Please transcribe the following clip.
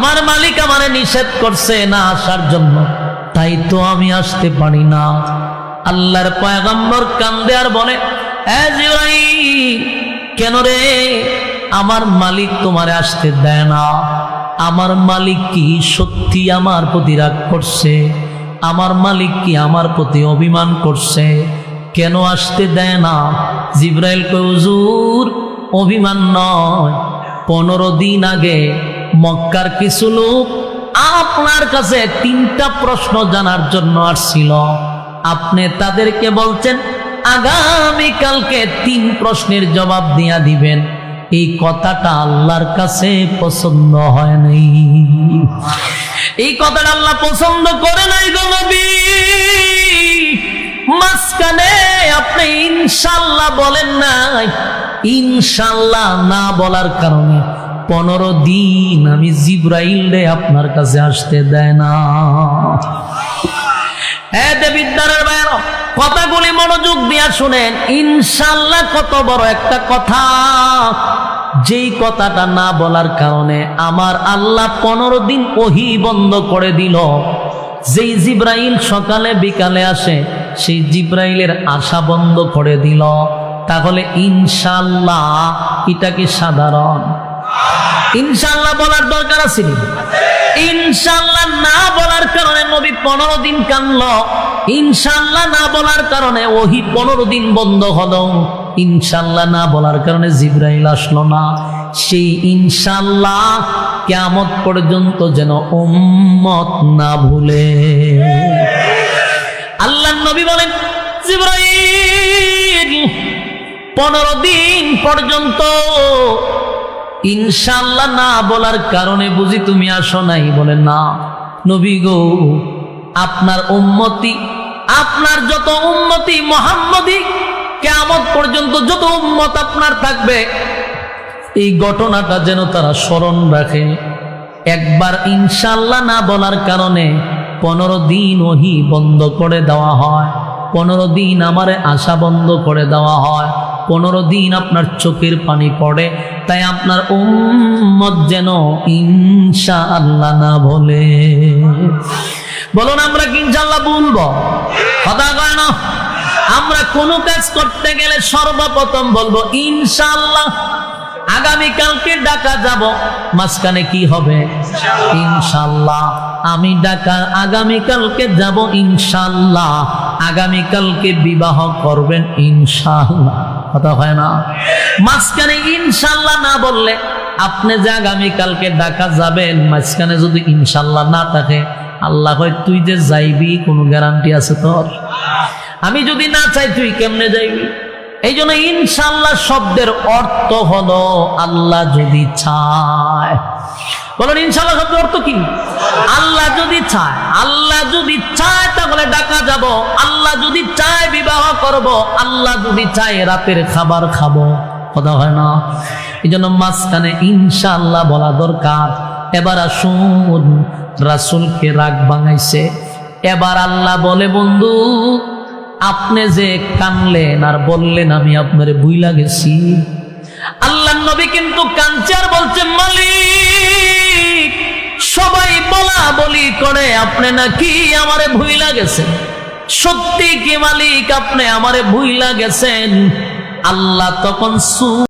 আমার মালিক আমারে নিষেধ করছে না আসার জন্য। তাই তো আমি আসতে পারি না। আল্লাহর পয়গম্বর কান্দে আর বলে "এ জিবরাইল, কেন রে? আমার মালিক তোমারে আসতে দেয় না। আমার মালিক কি সত্যি আমার প্রতি রাগ করছে? আমার মালিক কি আমার প্রতি অভিমান করছে? কেন আসতে দেয় না? জিব্রাইল কজুর অভিমান নয়। পনেরো দিন আগে মক্কার কিছু লোক আপনার কাছে তিনটা প্রশ্ন জানার জন্য আসছিল। আপনি তাদেরকে বলছেন আগামীকালকে তিন প্রশ্নের জবাব দিয়া দিবেন। এই কথাটা আল্লাহর কাছে পছন্দ হয় নাই। এই কথাটা আল্লাহ পছন্দ করে নাই গো মাঝখানে আপনি ইনশাল্লাহ বলেন নাই ইনশাল্লাহ না বলার কারণে পনেরো দিন আমি জিব্রাইল রে আপনার কাছে আসতে দেয় না। দেবিদ্যারের বাইর কথাগুলি মনোযোগ দিয়া শুনেন। ইনশাল্লাহ কত বড় একটা কথা। যেই কথাটা না বলার কারণে আমার আল্লাহ পনেরো দিন ওহি বন্ধ করে দিল। যেই জিব্রাইল সকালে বিকালে আসে, সেই জিব্রাইলের আশা বন্ধ করে দিল। তাহলে ইনশাল্লাহ এটা কি সাধারণ। ইনশাল্লাহ বলার দরকার আছে ইনশাল্লাহ না বলার কারণে নবী পনেরো দিন কানল ইনশাল্লাহ না বলার কারণে ওহি পনেরো দিন বন্ধ হলো। ইনশাল্লাহ না বলার কারণে জিব্রাইল আসলো না। সেই ইনশাল্লাহ কেমত পর্যন্ত যেন উম্মত না ভুলে। আল্লাহ নবী বলেন, জিব্রাইল! পনেরো দিন পর্যন্ত ইনশাল্লাহ না বলার কারণে বুঝি তুমি আসো নাই বলে, না, নবী গো, আপনার উম্মতি, আপনার যত উম্মতি মোহাম্মদি কেমন পর্যন্ত যত উম্মত আপনার থাকবে, এই ঘটনাটা যেন তারা স্মরণ রাখে। একবার ইনশাল্লাহ না বলার কারণে পনেরো দিন ওহি বন্ধ করে দেওয়া হয়, পনেরো দিন আমারে আশা বন্ধ করে দেওয়া হয়। পনেরো দিন আপনার চোখের পানি পড়ে, তাই আপনার উম্মত যেন ইনশা আল্লাহ না বলে। বলুন, আমরা কি ইনশাল্লাহ বলব? কথা কয় না। আমরা কোনো কাজ করতে গেলে সর্বপ্রথম বলব ইনশাল্লাহ আগামীকালকে ডাকা যাব, মাঝখানে কি হবে? ইনশাল্লাহ আমি ডাকা আগামীকালকে যাব ইনশাল্লাহ আগামীকালকে বিবাহ করবেন ইনশাল্লাহ কথা হয় না। মাঝখানে ইনশাল্লাহ না বললে আপনি যে আগামীকালকে ডাকা যাবেন, মাঝখানে যদি ইনশাল্লাহ না থাকে, আল্লাহ কয়, তুই যে যাইবি, কোনো গ্যারান্টি আছে তোর? আমি যদি না চাই, তুই কেমনে যাইবি? এই জন্য ইনশাল্লাহ শব্দের অর্থ হলো, আল্লাহ যদি চায়। বলেন ইনশাল্লাহ শব্দের অর্থ কি? আল্লাহ যদি চায়, আল্লাহ যদি চায়, তাহলে ডাকা যাব। আল্লাহ যদি চায়, বিবাহ করব। আল্লাহ যদি চায়, রাতের খাবার খাব। কথা হয় না? এই জন্য মাঝখানে ইনশাল্লাহ বলা দরকার। এবার আসুন, রাসুলকে রাগ বাঙাইছে এবার আল্লাহ বলে, বন্ধু, আপনি যে কানলেন আর বললেন, আমি আপনার বুইলা গেছি। আল্লাহ নবী কিন্তু কাঞ্চার বলছে, মালিক সবাই বলা বলি করে, আপনি নাকি আমারে ভুইলা গেছেন? সত্যি কি মালিক, আপনি আমারে ভুইলা গেছেন? আল্লাহ তখন সু